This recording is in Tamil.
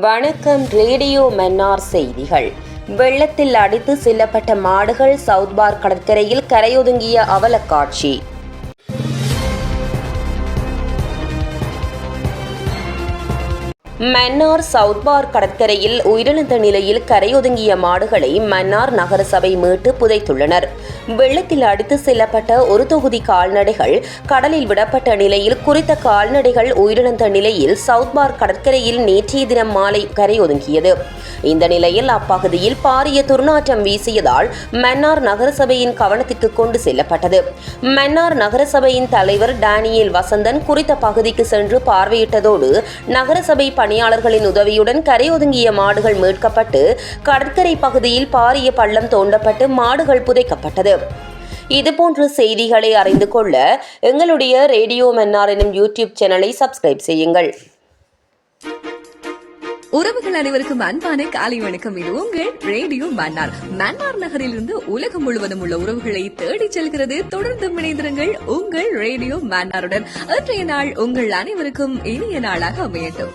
வணக்கம் ரேடியோ மன்னார் செய்திகள். வெள்ளத்தில் அடித்து செல்லப்பட்ட மாடுகள் சவுத்பார் கடற்கரையில் கரையொதுங்கிய அவலக்காட்சி. மன்னார் சவுத் பார் கடற்கரையில் உயிரிழந்த நிலையில் கரையொதுங்கிய மாடுகளை மன்னார் நகரசபை மீட்டு புதைத்துள்ளனர். வெள்ளத்தில் அடித்து செல்லப்பட்ட ஒரு தொகுதி கால்நடைகள் கடலில் விடப்பட்ட நிலையில் குறித்த கால்நடைகள் உயிரிழந்த நிலையில் சவுத் பார் கடற்கரையில் நேற்றைய தினம் மாலை கரையொதுங்கியது. இந்த நிலையில் அப்பகுதியில் பாரிய துர்நாற்றம் வீசியதால் மன்னார் நகரசபையின் கவனத்திற்கு கொண்டு செல்லப்பட்டது. மன்னார் நகரசபையின் தலைவர் டேனியல் வசந்தன் குறித்த பகுதிக்கு சென்று பார்வையிட்டதோடு நகரசபை பணியாளர்களின் உதவியுடன் கரையொதுங்கிய மாடுகள் மீட்கப்பட்டு கடற்கரை பகுதியில் பாரிய பள்ளம் தோண்டப்பட்டு மாடுகள் புதைக்கப்பட்டது. இதுபோன்ற செய்திகளை அறிந்து கொள்ள எங்களுடைய ரேடியோ மன்னார் எனும் யூடியூப் சேனலை சப்ஸ்கிரைப் செய்யுங்கள். உறவுகள் அனைவருக்கும் அன்பான காலை வணக்கம். இது உங்கள் ரேடியோ மன்னார் மன்னார் நகரிலிருந்து உலகம் முழுவதும் உள்ள உறவுகளை தேடிச் செல்கிறது. தொடர்ந்து இணைந்திருங்கள் உங்கள் ரேடியோ மன்னாருடன் இன்றைய நாள் உங்கள் அனைவருக்கும் இனிய நாளாக அமையட்டும்.